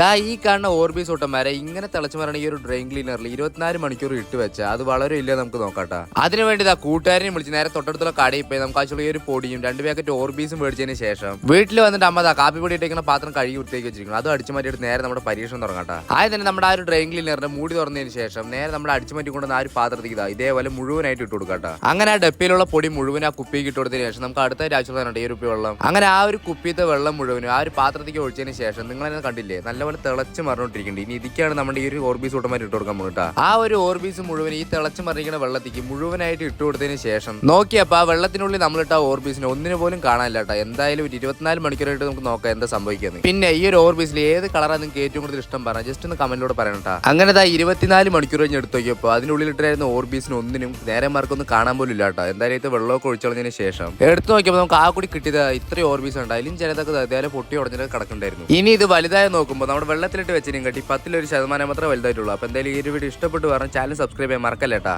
ദാ ഈ കാണുന്ന ഓർബീസ് ഓട്ടന്മാരെ ഇങ്ങനെ തിളച്ചു മരണ ഈ ഒരു ഡ്രെയിൻ ക്ലീനറിൽ ഇരുപത്തിനാല് മണിക്കൂർ ഇട്ട് വെച്ച അത് വളരെ ഇല്ല നമുക്ക് നോക്കാട്ട. അതിനുവേണ്ടി ദാ കൂട്ടുകാരനെ വിളിച്ച് നേരെ തൊട്ടടുത്തുള്ള കടയിൽ പോയി നമുക്ക് ആക്ച്വലി ഒരു പൊടിയും രണ്ട് പാക്കറ്റ് ഓർബീസും മേടിച്ചതിന് ശേഷം വീട്ടിൽ വന്നിട്ട് അമ്മ ദാ കാപ്പി പൊടി ഇട്ടേക്കുന്ന പാത്രം കഴുകി വൃത്തിയാക്കി വെച്ചിരിക്കുന്നു. അത് അടിച്ചു മാറ്റിയിട്ട് നേരെ നമ്മുടെ പരീക്ഷണം തുടങ്ങട്ടെ. ആയത് തന്നെ നമ്മുടെ ആ ഒരു ഡ്രെയിൻ ക്ലീനറിന്റെ മൂടി തുറന്നതിന് ശേഷം നേരെ നമ്മുടെ അടിച്ചു മാറ്റി കൊണ്ടുവന്ന ആ ഒരു പാത്രത്തേക്ക് ഇതാ ഇതേപോലെ മുഴുവനായിട്ട് ഇട്ട് കൊടുക്കട്ടെ. അങ്ങനെ ആ ഡപ്പിയിലുള്ള പൊടി മുഴുവൻ ആ കുപ്പിക്ക് ഇട്ട് കൊടുത്തതിന് ശേഷം നമുക്ക് അടുത്ത ആവശ്യമുള്ളതാണ് ഈ ഒരു വെള്ളം. അങ്ങനെ ആ ഒരു കുപ്പിയത്തെ വെള്ളം മുഴുവനും ആ ഒരു പാത്രത്തേക്ക് ഒഴിച്ചതിന് ശേഷം നിങ്ങൾ കണ്ടില്ലേ? കണ്ടില്ലേ നല്ലപോലെ തിളച്ച് മറിഞ്ഞോണ്ടിരിക്കുന്നുണ്ട് ഇനി ഇതിക്കാണ് നമ്മുടെ ഈ ഒരു ഓർബീസ് ഓട്ടോമാറ്റ് ഇട്ട് കൊടുക്കാൻ പോകുന്നത് ആ ഒരു ഓർബീസ് മുഴുവൻ ഈ തിളച്ച് മറിഞ്ഞിരിക്കുന്ന വെള്ളത്തേക്ക് മുഴുവനായിട്ട് ഇട്ട് കൊടുത്തതിന് ശേഷം നോക്കിയപ്പോ ആ വെള്ളത്തിനുള്ളിൽ നമ്മളിട്ട ആ ഓർബീസിനെ ഒന്നിനു പോലും കാണാനില്ല കേട്ടോ. എന്തായാലും ഒരു ഇരുപത്തിനാല് മണിക്കൂറായിട്ട് നമുക്ക് നോക്കാം എന്താ സംഭവിക്കുന്നത് പിന്നെ ഈ ഒരു ഓർബീസിൽ ഏത് കളറാണ് നിങ്ങൾക്ക് ഏറ്റവും കൂടുതൽ ഇഷ്ടം? പറഞ്ഞാൽ ജസ്റ്റ് ഒന്ന് കമന്റിലൂടെ പറയണട്ടാ അങ്ങനെ താ ഇരുപത്തിനാല് മണിക്കൂർ കഴിഞ്ഞ് എടുത്തു നോക്കിയപ്പോൾ അതിനുള്ളിൽ ഇട്ടായിരുന്ന ഓർബീസിന് ഒന്നിനും നേരെ മാർക്കൊന്നും കാണാൻ പോലും ഇല്ല കേട്ടോ. എന്തായാലും ഇത് വെള്ളമൊക്കെ ഒഴിച്ചുകളഞ്ഞതിന് ശേഷം എടുത്തു നോക്കിയപ്പോൾ നമുക്ക് ആ കൂടി കിട്ടിയത് ഇത്രയും ഓർബീസ് ഉണ്ട് അതിലും ചിലതൊക്കെ അതേപോലെ പൊട്ടി ഉടഞ്ഞിട്ട് കിടക്കുന്നുണ്ടായിരുന്നു. ഇനി ഇത് വലുതായി നോക്കുമ്പോൾ നമ്മുടെ വെള്ളത്തിലിട്ട് വെച്ചിരിക്കും കേട്ടി. പത്തിലൊരു ശതമാനം മാത്രമേ വലുതായിട്ടുള്ളൂ. അപ്പോൾ എന്തായാലും ഈ ഒരു വീഡിയോ ഇഷ്ടപ്പെട്ട് പറഞ്ഞാൽ ചാനൽ സബ്സ്ക്രൈബ് ചെയ്യാൻ മറക്കല്ലേട്ടാ.